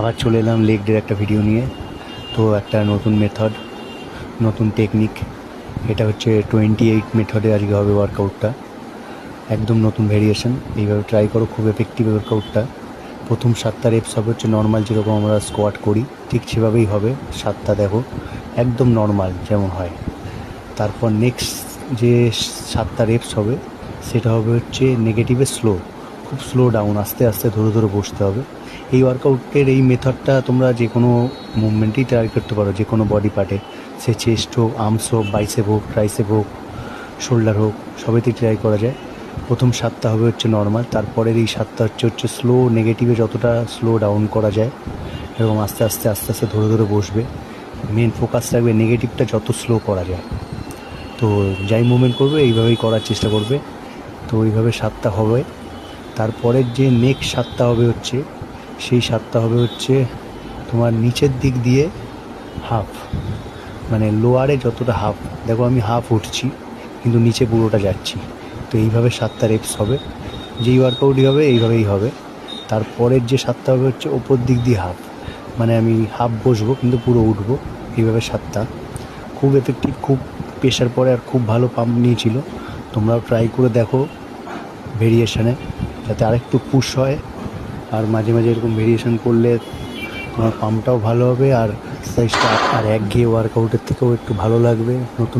আবার চলে এলাম লেগ ডের একটা ভিডিও নিয়ে। তো একটা নতুন মেথড নতুন টেকনিক এটা হচ্ছে টোয়েন্টি এইট মেথডে আজকে হবে ওয়ার্কআউটটা একদম নতুন ভেরিয়েশন এইভাবে ট্রাই করো, খুব এফেক্টিভ ওয়ার্কআউটটা প্রথম সাতটা রেপস হবে হচ্ছে নর্মাল যেরকম আমরা স্কোয়াট করি, ঠিক সেভাবেই হবে। সাতটা দেখো, একদম নর্মাল যেমন হয়। তারপর নেক্সট যে সাতটা রেপস হবে, সেটা হবে হচ্ছে নেগেটিভে স্লো খুব স্লো ডাউন আস্তে আস্তে ধরে ধরে বসতে হবে। এই ওয়ার্কআউটের এই মেথডটা তোমরা যে কোনো মুভমেন্টেই ট্রাই করতে পারো, যে কোনো বডি পার্টে সে চেস্ট হোক আর্মস হোক বাইসেপ হোক ট্রাইসেপ হোক শোল্ডার হোক, সবেতেই ট্রাই করা যায়। প্রথম সাতটা হবে হচ্ছে নর্মাল তারপরের এই সাতটা হচ্ছে হচ্ছে স্লো নেগেটিভে যতটা স্লো ডাউন করা যায় এবং আস্তে আস্তে আস্তে আস্তে ধরে ধরে বসবে। মেন ফোকাস থাকবে নেগেটিভটা যত স্লো করা যায়। তো যাই মুভমেন্ট করবে, এইভাবেই করার চেষ্টা করবে। তো এইভাবে সাতটা হবে। তারপরের যে নেক্সট সাতটা হবে হচ্ছে, সেই সাতটা হবে হচ্ছে তোমার নিচের দিক দিয়ে হাফ মানে লোয়ারে যতটা হাফ, দেখো আমি হাফ উঠছি, কিন্তু নিচে পুরোটা যাচ্ছি। তো এইভাবে সাতটা রেপস হবে, যেই ওয়ার্কআউটই হবে এইভাবেই হবে। তারপরের যে সাতটা হবে হচ্ছে ওপর দিক দিয়ে হাফ মানে আমি হাফ বসবো, কিন্তু পুরো উঠবো, এইভাবে সাতটা। খুব এফেক্টিভ খুব প্রেশার পরে আর খুব ভালো পাম্প নিয়েছিল, তোমরাও ট্রাই করে দেখো ভেরিয়েশনে যাতে আরেকটু পুশ হয়। আর মাঝে মাঝে এরকম ভেরিয়েশন করলে তোমার পাম্পটাও ভালো হবে, আর সাইজটা আর একঘেয়ে ওয়ার্কআউটের থেকেও একটু ভালো লাগবে। নতুন